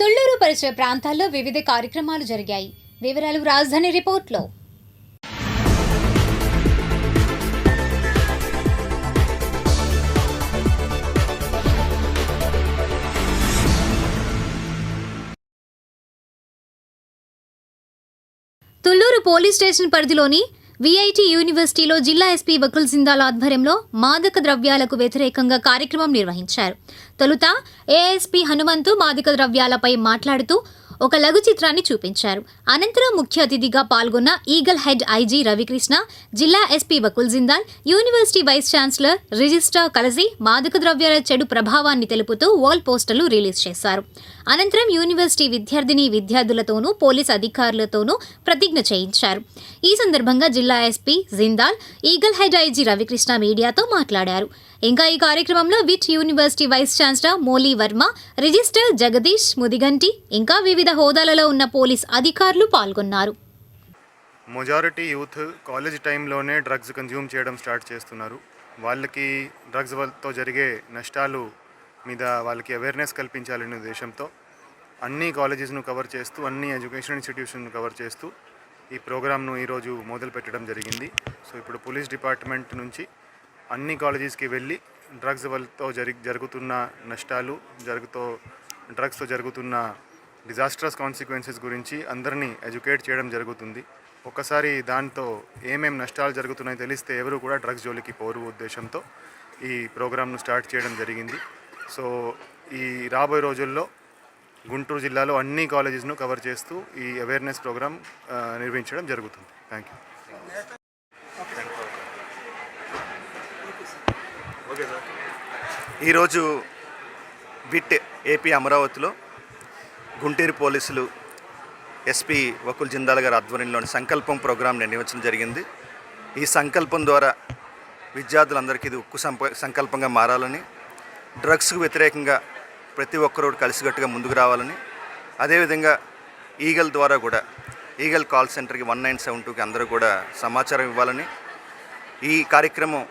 తుళ్ళూరు పరిసర ప్రాంతాల్లో వివిధ కార్యక్రమాలు జరిగాయి. వివరాలు రాజధాని రిపోర్ట్లో. తుళ్ళూరు పోలీస్ స్టేషన్ పరిధిలోని విఐటి యూనివర్సిటీలో జిల్లా ఎస్పీ వకుల్ జిందాల్ ఆధ్వర్యంలో మాదక ద్రవ్యాలకు వ్యతిరేకంగా కార్యక్రమం నిర్వహించారు. తొలుత ఏఎస్పీ హనుమంతు మాదక ద్రవ్యాలపై మాట్లాడుతూ ఒక లఘు చిత్రాన్ని చూపించారు. అనంతరం ముఖ్య అతిథిగా పాల్గొన్న ఈగల్ హెడ్ ఐజీ రవికృష్ణ జిల్లా SP Vakul Jindal university vice chancellor registrar కలిసి మాదక ద్రవ్యాల చెడు ప్రభావాన్ని తెలుపుతూ వాల్ పోస్టర్లు రిలీజ్ చేశారు. అనంతరం యూనివర్సిటీ విద్యార్థిని విద్యార్థులతోనూ పోలీస్ అధికారులతోనూ ప్రతిజ్ఞ చేయించారు. ఈ సందర్భంగా జిల్లా SP Jindal Eagle head IG Ravikrishna మీడియాతో మాట్లాడారు. ఇంకా ఈ కార్యక్రమంలో VIT university vice chancellor Molly Varma registrar Jagadish Mudiganti ఇంకా వివిధ హోదాలలో ఉన్న పోలీస్ అధికారులు పాల్గొన్నారు. మెజారిటీ యూత్ కాలేజ్ టైంలోనే డ్రగ్స్ కన్జ్యూమ్ చేయడం స్టార్ట్ చేస్తున్నారు. వాళ్ళకి డ్రగ్స్ వల్లతో జరిగే నష్టాలు మీద వాళ్ళకి అవేర్నెస్ కల్పించాలనే ఉద్దేశంతో అన్ని కాలేజెస్ను కవర్ చేస్తూ అన్ని ఎడ్యుకేషన్ ఇన్స్టిట్యూషన్ను కవర్ చేస్తూ ఈ ప్రోగ్రామ్ను ఈరోజు మొదలు పెట్టడం జరిగింది. సో ఇప్పుడు పోలీస్ డిపార్ట్మెంట్ నుంచి అన్ని కాలేజెస్కి వెళ్ళి డ్రగ్స్ వల్లతో జరి జరుగుతున్న నష్టాలు జరుగుతో డ్రగ్స్తో జరుగుతున్న డిజాస్ట్రస్ కాన్సిక్వెన్సెస్ గురించి అందరినీ ఎడ్యుకేట్ చేయడం జరుగుతుంది. ఒకసారి దాంతో ఏమేం నష్టాలు జరుగుతున్నాయో తెలిస్తే ఎవరు కూడా డ్రగ్స్ జోలికి పోరు ఉద్దేశంతో ఈ ప్రోగ్రామ్ను స్టార్ట్ చేయడం జరిగింది. సో ఈ రాబోయే రోజుల్లో గుంటూరు జిల్లాలో అన్ని కాలేజెస్ను కవర్ చేస్తూ ఈ అవేర్నెస్ ప్రోగ్రామ్ నిర్వహించడం జరుగుతుంది. Thank you. ఈరోజు బిట్ ఏపీ అమరావతిలో గుంటూరు పోలీసులు ఎస్పీ వకుల్ జిందాల్ గారి ఆధ్వర్యంలోని సంకల్పం ప్రోగ్రాం నిర్వహించడం జరిగింది. ఈ సంకల్పం ద్వారా విద్యార్థులందరికీ ఇది ఉక్కు సంప సంకల్పంగా మారాలని డ్రగ్స్కు వ్యతిరేకంగా ప్రతి ఒక్కరూ కలిసికట్టుగా ముందుకు రావాలని అదేవిధంగా ఈగల్ ద్వారా కూడా ఈగల్ కాల్ సెంటర్కి వన్ నైన్ సెవెన్ టూకి అందరూ కూడా సమాచారం ఇవ్వాలని ఈ కార్యక్రమం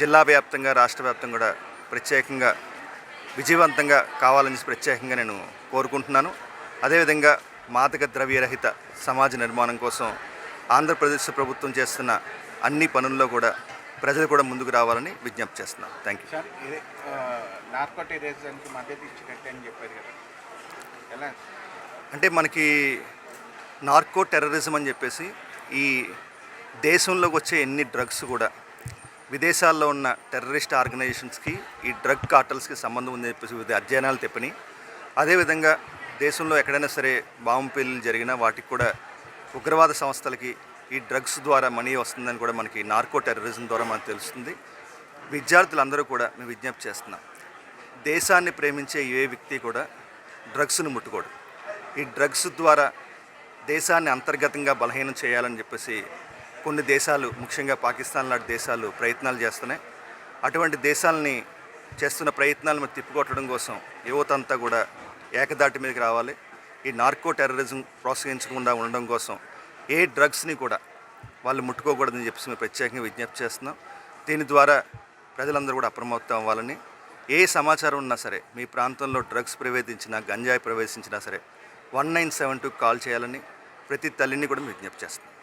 జిల్లా వ్యాప్తంగా రాష్ట్ర వ్యాప్తంగా కూడా ప్రత్యేకంగా విజయవంతంగా కావాలని ప్రత్యేకంగా నేను కోరుకుంటున్నాను. అదేవిధంగా మాదక ద్రవ్యరహిత సమాజ నిర్మాణం కోసం ఆంధ్రప్రదేశ్ ప్రభుత్వం చేస్తున్న అన్ని పనుల్లో కూడా ప్రజలు కూడా ముందుకు రావాలని విజ్ఞప్తి చేస్తున్నాను. థ్యాంక్ యూ సార్ ఇదే నార్కోటిరేజన్కి మద్దతు ఇచ్చినట్టు అని చెప్పారు కదా. ఎలా? అంటే మనకి నార్కో టెర్రరిజం అని చెప్పేసి ఈ దేశంలోకి వచ్చే ఎన్ని డ్రగ్స్ కూడా విదేశాల్లో ఉన్న టెర్రరిస్ట్ ఆర్గనైజేషన్స్కి ఈ డ్రగ్ కార్టల్స్కి సంబంధం ఉందని చెప్పేసి వివిధ అధ్యయనాలు తెప్పని. అదేవిధంగా దేశంలో ఎక్కడైనా సరే బాంబు పెళ్ళిళ్ళు జరిగినా వాటికి కూడా ఉగ్రవాద సంస్థలకి ఈ డ్రగ్స్ ద్వారా మనీ వస్తుందని కూడా మనకి నార్కో టెర్రరిజం ద్వారా మనకు తెలుస్తుంది. విద్యార్థులందరూ కూడా మేము విజ్ఞప్తి చేస్తున్నాం. దేశాన్ని ప్రేమించే ఏ వ్యక్తి కూడా డ్రగ్స్ను ముట్టుకోడు. ఈ డ్రగ్స్ ద్వారా దేశాన్ని అంతర్గతంగా బలహీనం చేయాలని చెప్పేసి కొన్ని దేశాలు ముఖ్యంగా పాకిస్తాన్ లాంటి దేశాలు ప్రయత్నాలు చేస్తున్నాయి. అటువంటి దేశాలని చేస్తున్న ప్రయత్నాలను తిప్పికొట్టడం కోసం యువత అంతా కూడా ఏకదాటి మీదకి రావాలి. ఈ నార్కో టెర్రరిజం ప్రోత్సహించకుండా ఉండడం కోసం ఏ డ్రగ్స్ని కూడా వాళ్ళు ముట్టుకోకూడదని చెప్పేసి మేము ప్రత్యేకంగా విజ్ఞప్తి చేస్తున్నాం. దీని ద్వారా ప్రజలందరూ కూడా అప్రమత్తం అవ్వాలని. ఏ సమాచారం ఉన్నా సరే మీ ప్రాంతంలో డ్రగ్స్ ప్రవేశించినా గంజాయి ప్రవేశించినా సరే one nine seven two call చేయాలని ప్రతి తల్లిని కూడా విజ్ఞప్తి చేస్తున్నాం.